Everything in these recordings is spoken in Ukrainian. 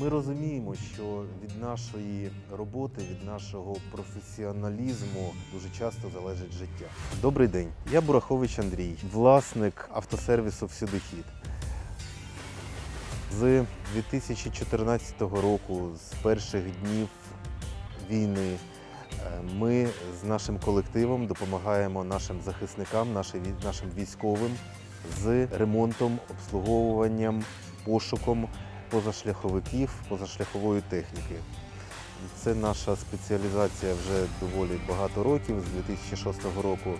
Ми розуміємо, що від нашої роботи, від нашого професіоналізму дуже часто залежить життя. Добрий день, я Бурахович Андрій, власник автосервісу Всюдихід. З 2014 року, з перших днів війни, е, ми з нашим колективом допомагаємо нашим захисникам, нашим військовим з ремонтом, обслуговуванням, пошуком позашляховиків, позашляхової техніки. Це наша спеціалізація вже доволі багато років. З 2006 року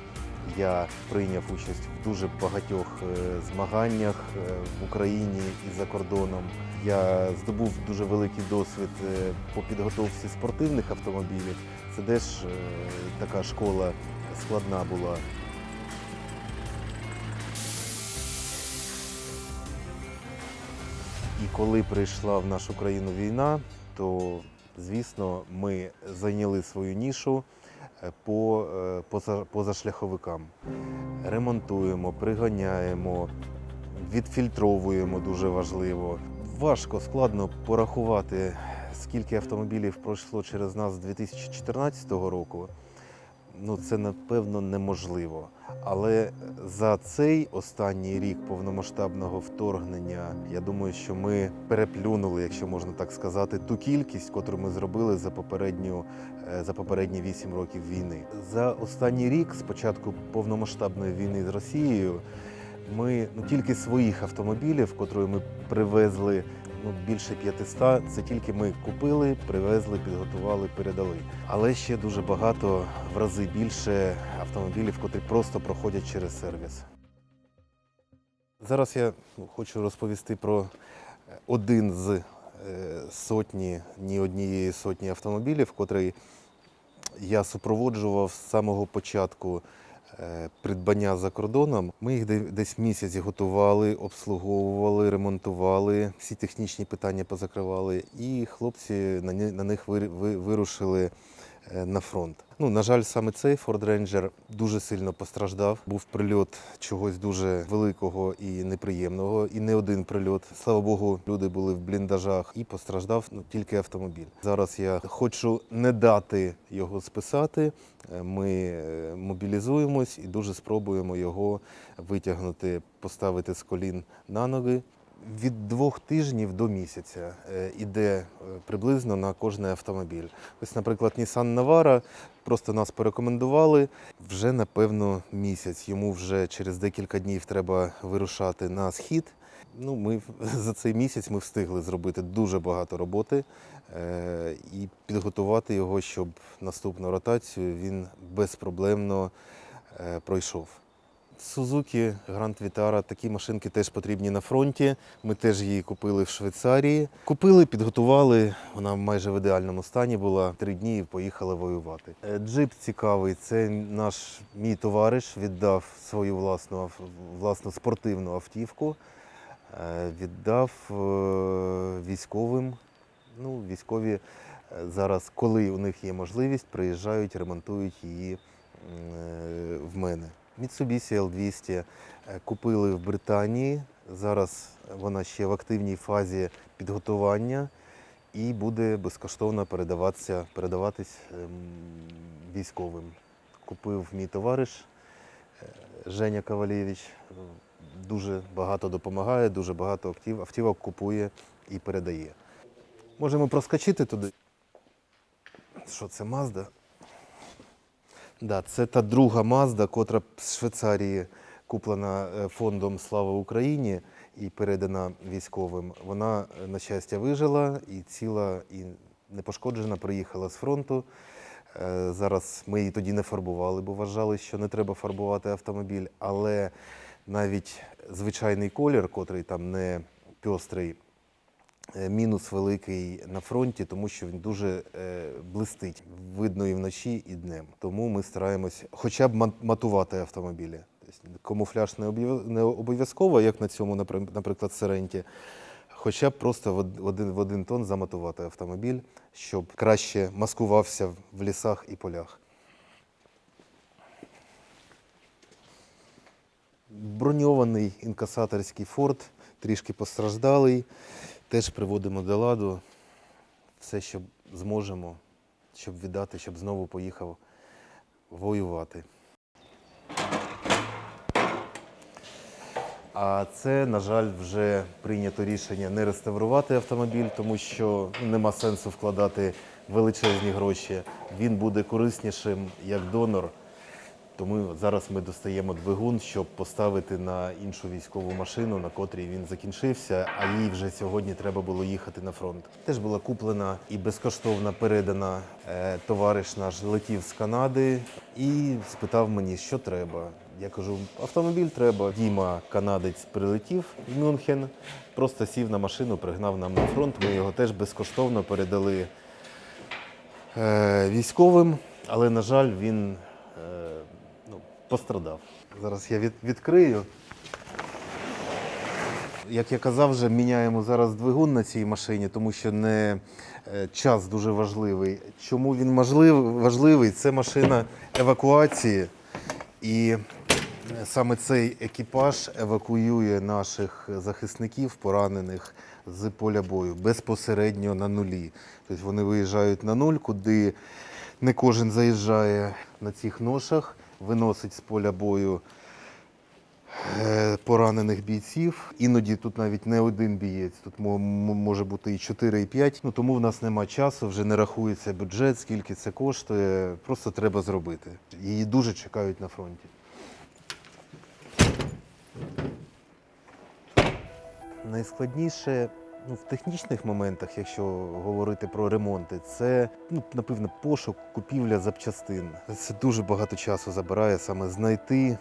я прийняв участь в дуже багатьох е, змаганнях е, в Україні і за кордоном. Я здобув дуже великий досвід е, по підготовці спортивних автомобілів. Це теж така школа складна була. Коли прийшла в нашу країну війна, то звісно ми зайняли свою нішу е, по е, поза- позашляховикам. Ремонтуємо, приганяємо, відфільтровуємо дуже важливо. Важко, складно порахувати, скільки автомобілів пройшло через нас з 2014 року. Ну, це напевно неможливо. Але за цей останній рік повномасштабного вторгнення, я думаю, що ми переплюнули, якщо можна так сказати, ту кількість, котру ми зробили за попередню е, за попередні 8 років війни. За останній рік, з початку повномасштабної війни з Росією, ми ну тільки своїх автомобілів, котрі ми привезли. Ну, більше 500, це тільки ми купили, привезли, підготували, передали. Але ще дуже багато, в рази більше автомобілів, котрі просто проходять через сервіс. Зараз я ну, хочу розповісти про е, один з е, сотні, ні однієї сотні автомобілів, котрий я супроводжував з самого початку придбання за кордоном. Ми їх десь місяць готували, обслуговували, ремонтували, всі технічні питання позакривали, і хлопці на, ни- на них вир- вирушили е, на фронт. Ну, на жаль, саме цей Ford Ranger дуже сильно постраждав. Був прильот чогось дуже великого і неприємного, і не один прильот. Слава Богу, люди були в бліндажах і постраждав ну, тільки автомобіль. Зараз я хочу не дати його списати. Е, Ми е, мобілізуємось і дуже спробуємо його витягнути, поставити з колін на ноги. Від двох тижнів до місяця е, іде е, приблизно на кожний автомобіль. Ось, наприклад, Nissan Navara просто нас порекомендували. Вже напевно місяць. Йому вже через декілька днів треба вирушати на схід. Ну, ми за цей місяць ми встигли зробити дуже багато роботи е, і підготувати його, щоб наступну ротацію він безпроблемно е, пройшов. Suzuki Grand Vitara, такі машинки теж потрібні на фронті. Ми теж її купили в Швейцарії. Купили, підготували. Вона майже в ідеальному стані була. Три дні і поїхали воювати. Е, Джип цікавий. Це наш мій товариш віддав свою власну власну спортивну автівку. Е, Віддав е, військовим. Ну, військові зараз, коли у них є можливість, приїжджають, ремонтують її в мене. Mitsubishi L200 е, купили в Британії. Зараз вона ще в активній фазі підготування і буде безкоштовно передаватися, передаватись ем, військовим. Купив мій товариш е, Женя Ковалєвич. Е, Дуже багато допомагає, дуже багато автів, автівок купує і передає. Можемо проскочити туди. Що це Mazda? Да, це та друга Mazda, котра з Швейцарії куплена е, фондом Слава Україні і передана військовим. Вона, е, на щастя, вижила і ціла, і непошкоджена приїхала з фронту. Е, Зараз ми її тоді не фарбували, бо вважали, що не треба фарбувати автомобіль. Але навіть звичайний колір, котрий там не пьострий, Мінус великий на фронті, тому що він дуже е, блистить. Видно і вночі, і днем. Тому ми стараємось хоча б матувати автомобілі. Тобто камуфляж не обов'язково, як на цьому, наприклад, Сиренті. Хоча б просто в один, в один тон заматувати автомобіль, щоб краще маскувався в лісах і полях. Броньований інкасаторський форт, трішки постраждалий. Теж приводимо до ладу. все, що зможемо, щоб віддати, щоб знову поїхав воювати. А це, на жаль, вже прийнято рішення не реставрувати автомобіль, тому що нема сенсу вкладати величезні гроші. Він буде кориснішим як донор. Тому зараз ми достаємо двигун, щоб поставити на іншу військову машину, на котрій він закінчився, а їй вже сьогодні треба було їхати на фронт. Теж була куплена і безкоштовно передана. Е, Товариш наш летів з Канади і спитав мені, що треба. Я кажу, автомобіль треба. Діма, канадець, прилетів в Мюнхен, просто сів на машину, пригнав нам на фронт. Ми його теж безкоштовно передали е, військовим, але, на жаль, він е, пострадав. Зараз я від, відкрию. Як я казав, вже міняємо зараз двигун на цій машині, тому що не е, час дуже важливий. Чому він важливий? Це машина евакуації. І е, саме цей екіпаж евакуює наших захисників, поранених з поля бою безпосередньо на нулі. Тобто вони виїжджають на нуль, куди не кожен заїжджає на цих ношах, виносить з поля бою е, поранених бійців. Іноді тут навіть не один бієць, тут може бути і 4, і 5. Ну, тому в нас нема часу, вже не рахується бюджет, скільки це коштує. Просто треба зробити. Її дуже чекають на фронті. Найскладніше ну, в технічних моментах, якщо говорити про ремонти, це ну, напевно пошук, купівля запчастин. Це дуже багато часу забирає саме знайти,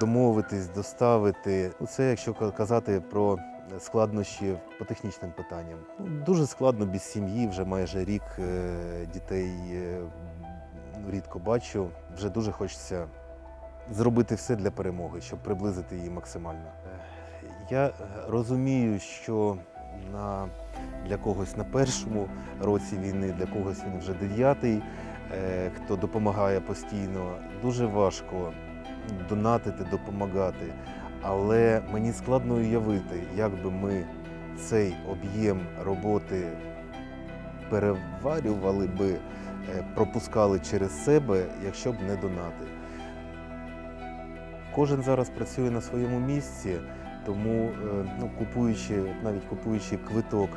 домовитись, доставити. Це якщо казати про складнощі по технічним питанням. Ну, дуже складно без сім'ї, вже майже рік е, дітей е, рідко бачу. Вже дуже хочеться зробити все для перемоги, щоб приблизити її максимально. Я е, розумію, що на, для когось на першому році війни, для когось він вже дев'ятий, е, хто допомагає постійно. Дуже важко донатити, допомагати. Але мені складно уявити, як би ми цей об'єм роботи переварювали би, е, пропускали через себе, якщо б не донати. Кожен зараз працює на своєму місці, тому е, ну, купуючи, навіть купуючи квиток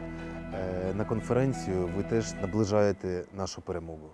е, на конференцію, ви теж наближаєте нашу перемогу.